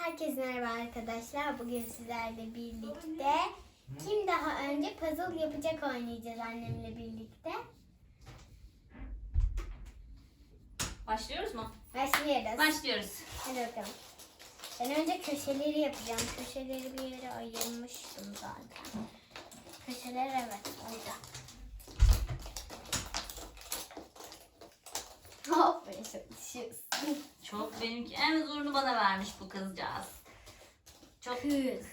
Herkese merhaba arkadaşlar. Bugün sizlerle birlikte kim daha önce puzzle yapacak oynayacağız annemle birlikte. Başlıyoruz mu? Başlıyoruz. Başlıyoruz. Hadi bakalım. Ben önce köşeleri yapacağım. Köşeleri bir yere ayırmıştım zaten. Köşeler evet orada. Aferin çalışıyorsun. Çok benimki en zorunu bana vermiş bu kızcağız. Çok Kız.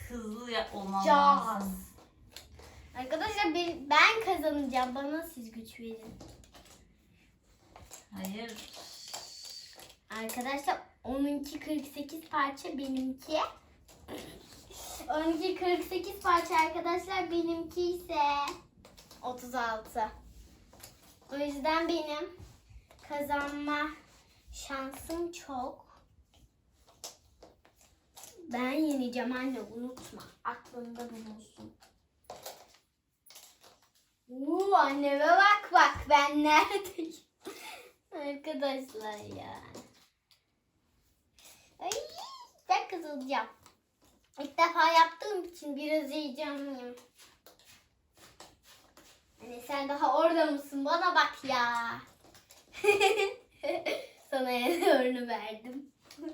hızlı ya- olmam Caz. lazım. Arkadaşlar bir- ben kazanacağım. Bana siz güç verin. Hayır. Arkadaşlar onunki 48 parça benimki. Onunki 48 parça arkadaşlar benimki ise 36. O yüzden benim kazanma şansım çok. Ben yeneceğim anne unutma. Aklında bulunsun. Uuu anneme bak bak ben neredeyim. Arkadaşlar ya. Ay, ben kızılacağım. İlk defa yaptığım için biraz heyecanlıyım. Hani sen daha orada mısın? Bana bak ya. Sana zorunu verdim.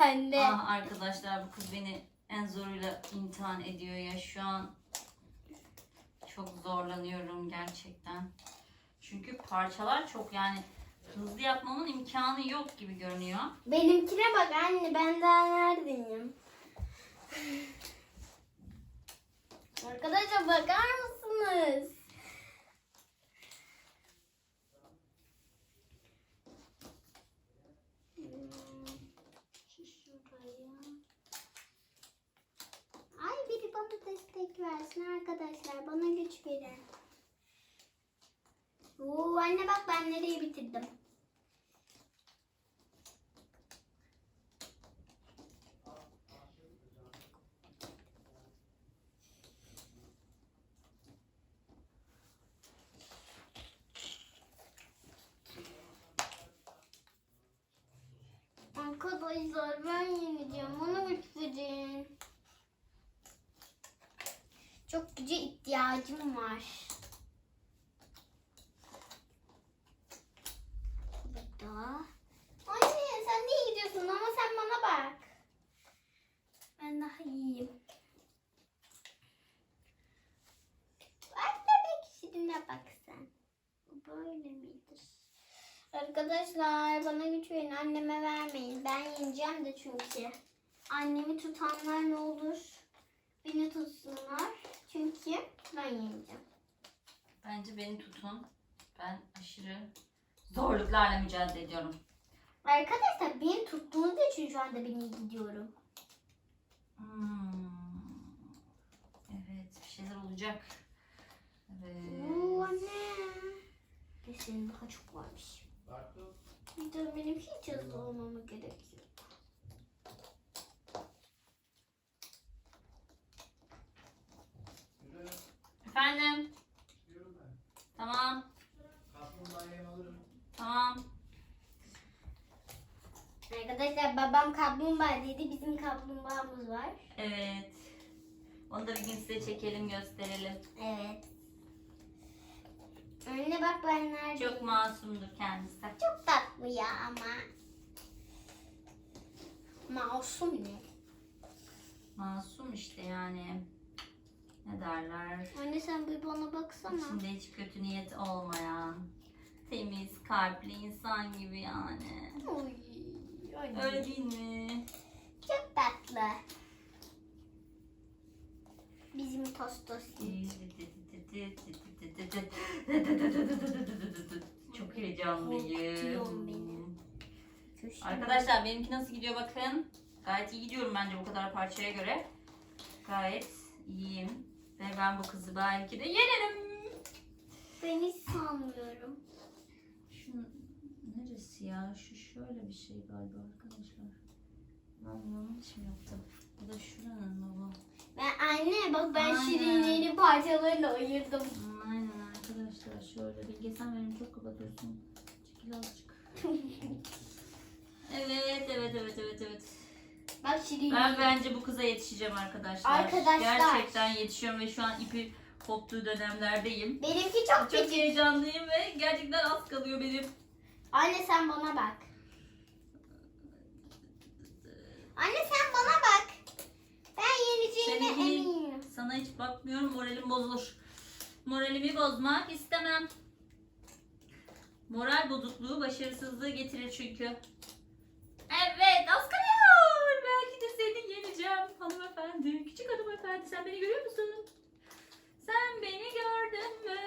Anne. Ah arkadaşlar bu kız beni en zoruyla imtihan ediyor ya şu an. Çok zorlanıyorum gerçekten. Çünkü parçalar çok yani hızlı yapmamın imkanı yok gibi görünüyor. Benimkine bak anne ben daha neredeyim? Arkadaşlar bakar mısınız? Hmm, şu şuraya. Ay biri bana destek versin arkadaşlar. Bana güç verin. Oo, anne bak ben nereye bitirdim. Arkadaşlar ben yeneceğim. Bana güç verin. Çok güce ihtiyacım var. Burada. Anne sen niye gidiyorsun ama sen bana bak. Ben daha iyiyim. Bak bebek işine bak sen. Böyle midir? Arkadaşlar bana güç verin. Anneme vermeyin. Ben yeneceğim de çünkü. Annemi tutanlar ne olur? Beni tutsunlar. Çünkü ben yeneceğim. Bence beni tutun. Ben aşırı zorluklarla mücadele ediyorum. Arkadaşlar beni tuttuğunuz için şu anda ben gidiyorum. Hmm. Evet bir şeyler olacak. Evet. Oo anne. Ve senin daha çok varmış. Bir de benim hiç hızlı olmama gerek yok. Efendim? Tamam. Tamam. Arkadaşlar babam kaplumbağa dedi. Bizim kaplumbağamız var. Evet. Onu da bir gün size çekelim gösterelim. Evet. Anne bak ben neredeyim. Çok masumdur kendisi. Çok tatlı ya ama. Masum ne? Masum işte yani. Ne derler? Anne sen bir bana baksana. İçinde hiç kötü niyet olmayan. Temiz, kalpli insan gibi yani. Oy, anne. Öyle değil mi? Çok tatlı. Bizim tostos. Çok heyecanlıyım. Arkadaşlar benimki nasıl gidiyor bakın. Gayet iyi gidiyorum bence bu kadar parçaya göre. Gayet iyiyim. Ve ben bu kızı belki de yenerim. Ben hiç sanmıyorum. Şu neresi ya? Şu şöyle bir şey galiba arkadaşlar. Ben yanlış mı yaptım? Bu da şuranın baba. Ben anne bak ben Aynen. şirinliğini parçalarına ayırdım. Aynen arkadaşlar şöyle Bilge sen benim çok kapatıyorsun. Çekil azıcık. Evet evet evet evet evet Bak şimdi. Ben bence bu kıza yetişeceğim arkadaşlar. Arkadaşlar. Gerçekten yetişiyorum ve şu an ipi koptuğu dönemlerdeyim. Benimki çok Çok küçük. heyecanlıyım ve gerçekten az kalıyor benim. Anne sen bana bak. Anne sen bana bak. Ben yeneceğime Senin iyi. eminim. Sana hiç bakmıyorum moralim bozulur. Moralimi bozmak istemem. Moral bozukluğu başarısızlığı getirir çünkü. Evet az hanımefendi. Küçük hanımefendi sen beni görüyor musun? Sen beni gördün mü?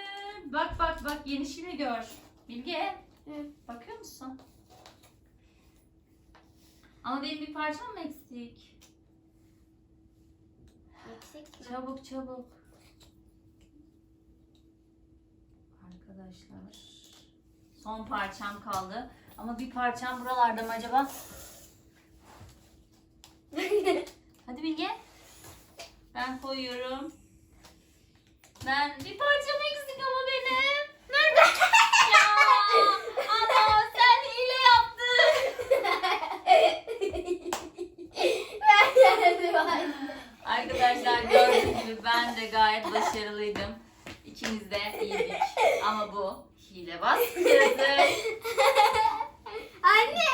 Bak bak bak yenişini gör. Bilge Hı. bakıyor musun? Ama benim bir parçam mı eksik? Eksik mi? Çabuk çabuk. Arkadaşlar. Son parçam kaldı. Ama bir parçam buralarda mı acaba? Hadi Bilge. Ben koyuyorum. Ben bir parçam eksik ama benim. Nerede? ya ama sen hile yaptın. Arkadaşlar gördüğünüz gibi ben de gayet başarılıydım. İkimiz de iyiydik. Ama bu hilebaz kızı. Anne.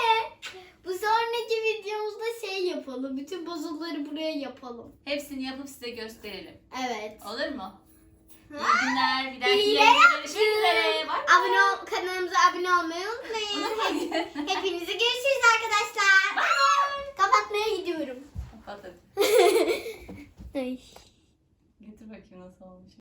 Bu sonraki videomuzda şey bozulları buraya yapalım. Hepsini yapıp size gösterelim. Evet. Olur mu? İyi günler. Bir dahaki Hile yayında görüşmek üzere. Bye bye. Abone ol, kanalımıza abone olmayı unutmayın. Hepinize görüşürüz arkadaşlar. Kapatmaya gidiyorum. Kapat hadi. Ay. Getir bakayım nasıl olmuş.